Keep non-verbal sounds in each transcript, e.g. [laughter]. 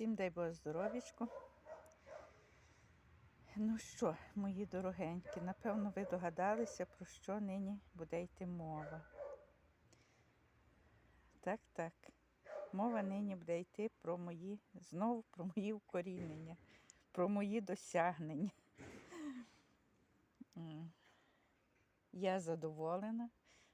Всім дай Бог здоров'ячку. Ну що, мої дорогенькі, напевно, ви догадалися, про що нині буде йти мова. Так, так. Мова нині буде йти про мої, знову про мої укорінення, про мої досягнення. Я задоволена.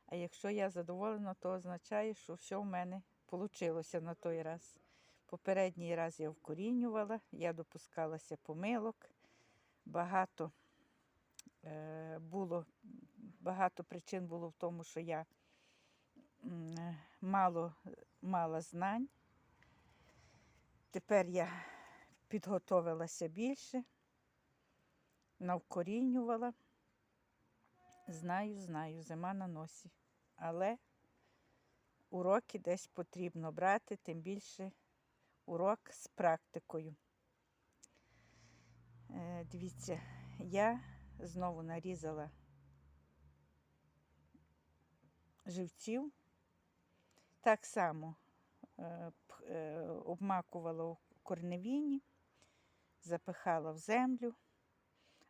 А якщо я задоволена, то означає, що все в мене вийшло на той раз. Попередній раз я вкорінювала, я допускалася помилок. Багато е, було, багато причин було в тому, що я е, мало мала знань. Тепер я підготовилася більше, навкорінювала. Знаю, знаю, зима на носі. Але уроки десь потрібно брати, тим більше урок з практикою. Е, Дивіться, я знову нарізала живців. Так само е, е, обмакувала у корневіні, запихала в землю.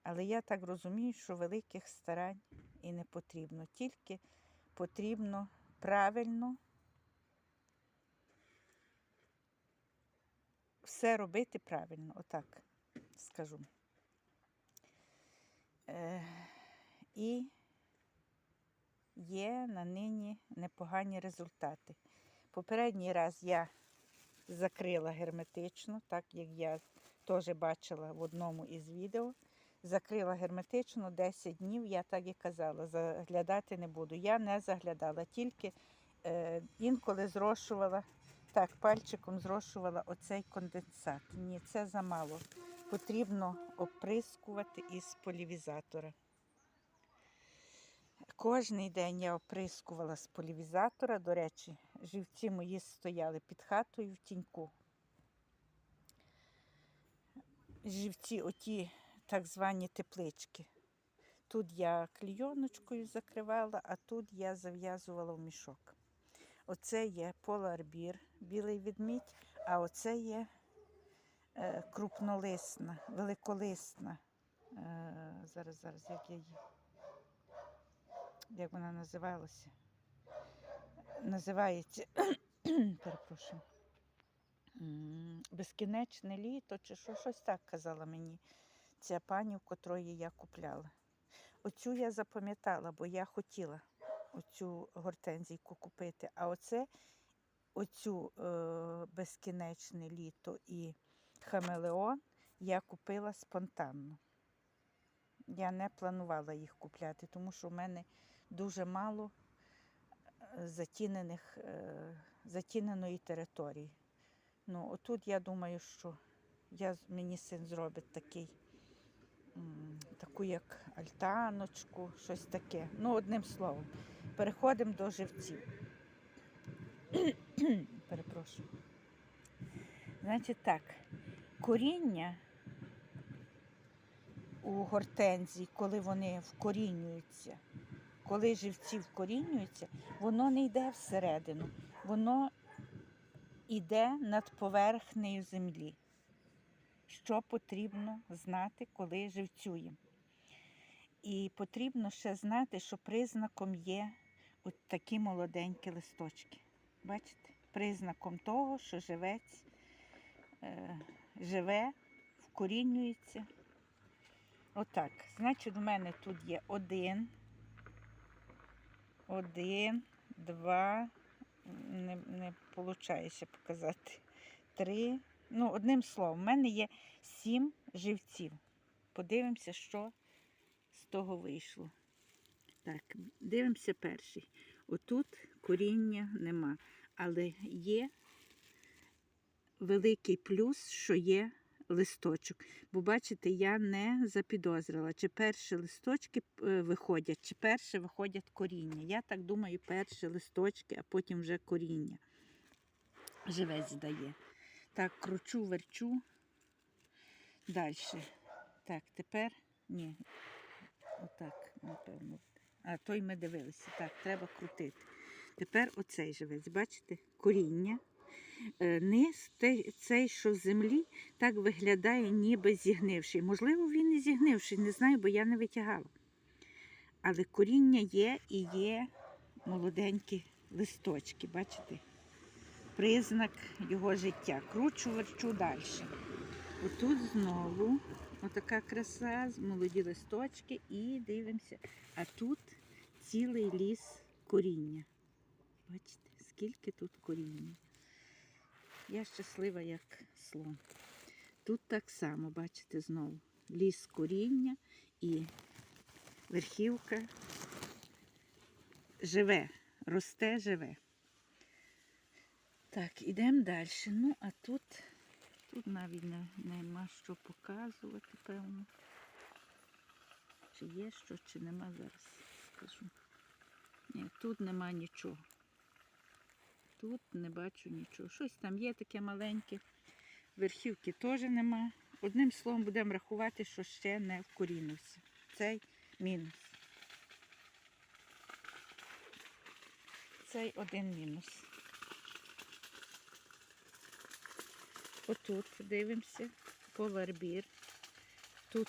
Але я так розумію, що великих старань і не потрібно. Тільки потрібно правильно все робити правильно, отак скажу. Е, і є на нині непогані результати. Попередній раз я закрила герметично, так як я теж бачила в одному із відео. Закрила герметично 10 днів, я так і казала, заглядати не буду. Я не заглядала, тільки е, інколи зрошувала, так, пальчиком зрошувала оцей конденсат. Ні, це замало. Потрібно оприскувати із полівізатора. Кожний день я оприскувала з полівізатора. До речі, живці мої стояли під хатою в тіньку. Живці оті так звані теплички. Тут я клійоночкою закривала, а тут я зав'язувала в мішок. Оце є поларбір, білий відмідь, а оце є е, крупнолисна, великолисна. Е, зараз, зараз, як я її. Як вона називалася? Називається, [coughs] перепрошую, безкінечне літо, чи що, щось так казала мені ця пані, в котрої я купляла. Оцю я запам'ятала, бо я хотіла оцю гортензійку купити. А оце, оцю е, безкінечне літо і хамелеон я купила спонтанно. Я не планувала їх купляти, тому що в мене дуже мало е, затінених, е, затіненої території. Ну, отут я думаю, що я, мені син зробить такий, м, таку як альтаночку, щось таке. Ну, одним словом, переходимо до живців. [clears throat] Перепрошую. Значить так, коріння у гортензії, коли вони вкорінюються, коли живці вкорінюються, воно не йде всередину, воно йде над поверхнею землі. Що потрібно знати, коли живцюємо. І потрібно ще знати, що признаком є от такі молоденькі листочки. Бачите? Признаком того, що живець е, живе, вкорінюється. Отак. Значить, у мене тут є один, один, два, не, не виходить показати. Три. Ну, одним словом, в мене є сім живців. Подивимося, що з того вийшло. Так, дивимося перший. Отут коріння нема, але є великий плюс, що є листочок. Бо бачите, я не запідозрила, чи перші листочки е, виходять, чи перші виходять коріння. Я так думаю, перші листочки, а потім вже коріння. Живець дає. Так, кручу, верчу. Далі. Так, тепер ні. Отак, напевно. А той ми дивилися. Так, треба крутити. Тепер оцей живець, бачите, коріння. е, низ, цей, що в землі, так виглядає, ніби зігнивший. Можливо, він і зігнивший, не знаю, бо я не витягала. Але коріння є і є молоденькі листочки, бачите? Признак його життя. Кручу, верчу далі. Отут знову отака краса, молоді листочки і дивимося. А тут цілий ліс коріння. Бачите, скільки тут коріння. Я щаслива, як слон. Тут так само, бачите, знову ліс коріння і верхівка живе, росте, живе. Так, ідемо далі. Ну, а тут, тут навіть не, нема що показувати, певно. Чи є що, чи нема, зараз скажу. Ні, тут нема нічого. Тут не бачу нічого. Щось там є таке маленьке. Верхівки теж нема. Одним словом, будемо рахувати, що ще не вкорінився. Цей мінус. Цей один мінус. Отут дивимося, повербір. Тут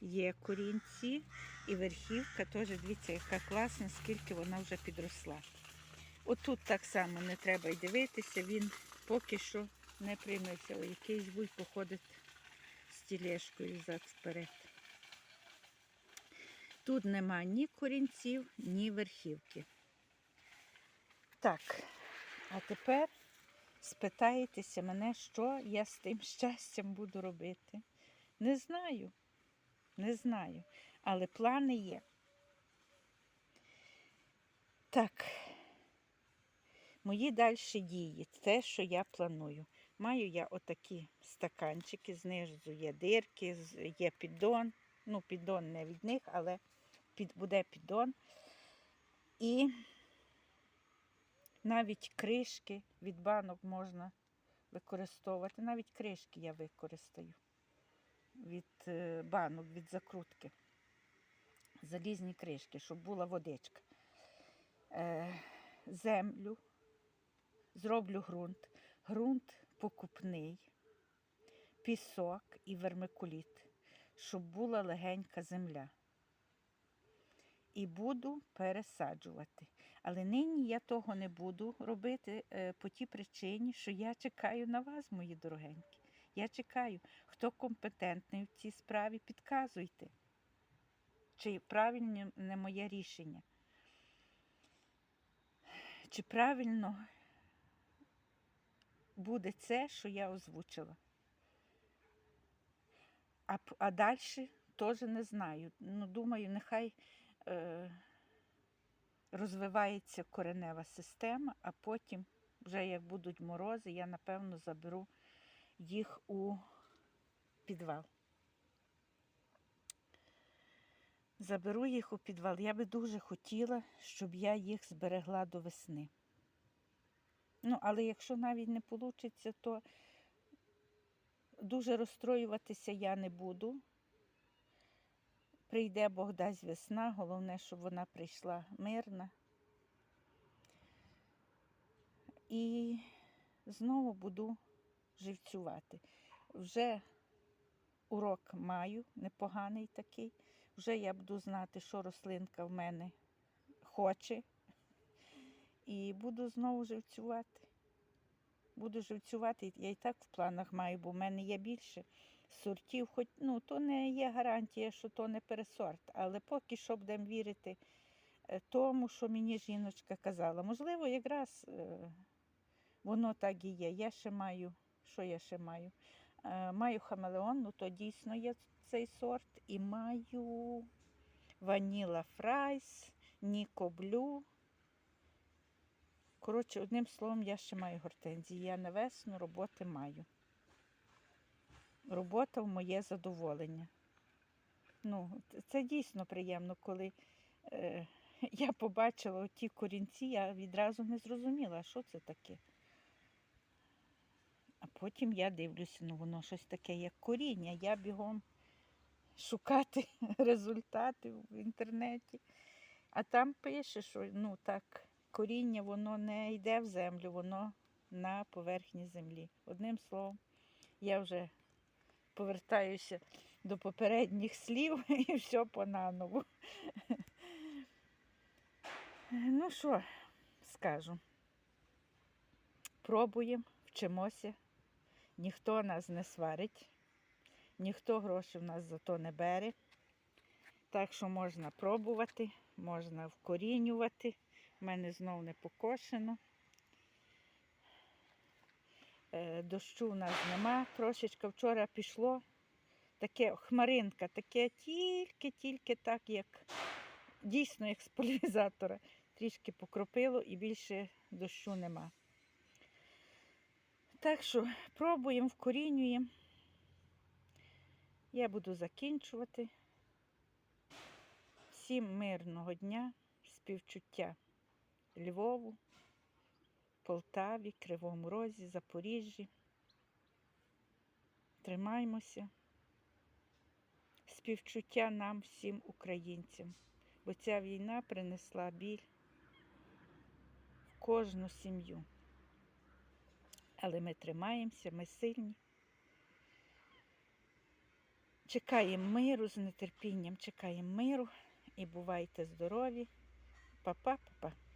є корінці і верхівка теж, дивіться, яка класна, скільки вона вже підросла. Отут так само не треба й дивитися, він поки що не приймився. О, якийсь вуйко ходить з тілешкою зад вперед. Тут нема ні корінців, ні верхівки. Так, а тепер спитаєтеся мене, що я з тим щастям буду робити. Не знаю, не знаю, але плани є. Так, мої дальші дії, те, що я планую. Маю я отакі стаканчики, знизу є дирки, є піддон. Ну, піддон не від них, але під, буде піддон. І навіть кришки від банок можна використовувати. Навіть кришки я використаю від е, банок, від закрутки. Залізні кришки, щоб була водичка. Е, землю, зроблю ґрунт. Ґрунт покупний, пісок і вермикуліт, щоб була легенька земля. І буду пересаджувати. Але нині я того не буду робити е, по тій причині, що я чекаю на вас, мої дорогенькі. Я чекаю, хто компетентний в цій справі, підказуйте, чи правильне не моє рішення. Чи правильно буде це, що я озвучила. А, а далі теж не знаю. Ну, думаю, нехай е, розвивається коренева система, а потім, вже як будуть морози, я напевно заберу їх у підвал. Заберу їх у підвал. Я би дуже хотіла, щоб я їх зберегла до весни. Ну, але якщо навіть не вийде, то дуже розстроюватися я не буду. Прийде Бог дасть весна, головне, щоб вона прийшла мирна. І знову буду живцювати. Вже урок маю, непоганий такий. Вже я буду знати, що рослинка в мене хоче. І буду знову живцювати. Буду живцювати. Я і так в планах маю, бо в мене є більше сортів. Хоч ну, то не є гарантія, що то не пересорт. Але поки що будемо вірити е, тому, що мені жіночка казала. Можливо, якраз е, воно так і є. Я ще маю, що я ще маю? Е, Маю хамелеон, ну то дійсно є цей сорт. І маю ваніла фрайс, Ніко Блю. Коротше, одним словом, я ще маю гортензії. Я на весну роботи маю. Робота в моє задоволення. Ну, це дійсно приємно, коли е, [laughs] я побачила ті корінці, я відразу не зрозуміла, що це таке. А потім я дивлюся, ну воно щось таке, як коріння. Я бігом [laughs] шукати [laughs] результати в інтернеті. А там пише, що ну так, коріння воно не йде в землю, воно на поверхні землі. Одним словом, я вже повертаюся до попередніх слів [laughs] і все понаново. Ну що скажу? Пробуємо, вчимося. Ніхто нас не сварить, ніхто гроші в нас за то не бере. Так що можна пробувати, можна вкорінювати. У мене знов не покошено. Е, Дощу в нас нема. Трошечки вчора пішло. Таке хмаринка, таке тільки-тільки так, як дійсно як з поляризатора. Трішки покропило і більше дощу нема. Так що пробуємо, вкорінюємо. Я буду закінчувати. Всім мирного дня, співчуття Львову, Полтаві, Кривому Розі, Запоріжжі. Тримаймося. Співчуття нам, всім українцям, бо ця війна принесла біль в кожну сім'ю. Але ми тримаємося, ми сильні. Чекаємо миру з нетерпінням, чекаємо миру і бувайте здорові. Па-па, па-па.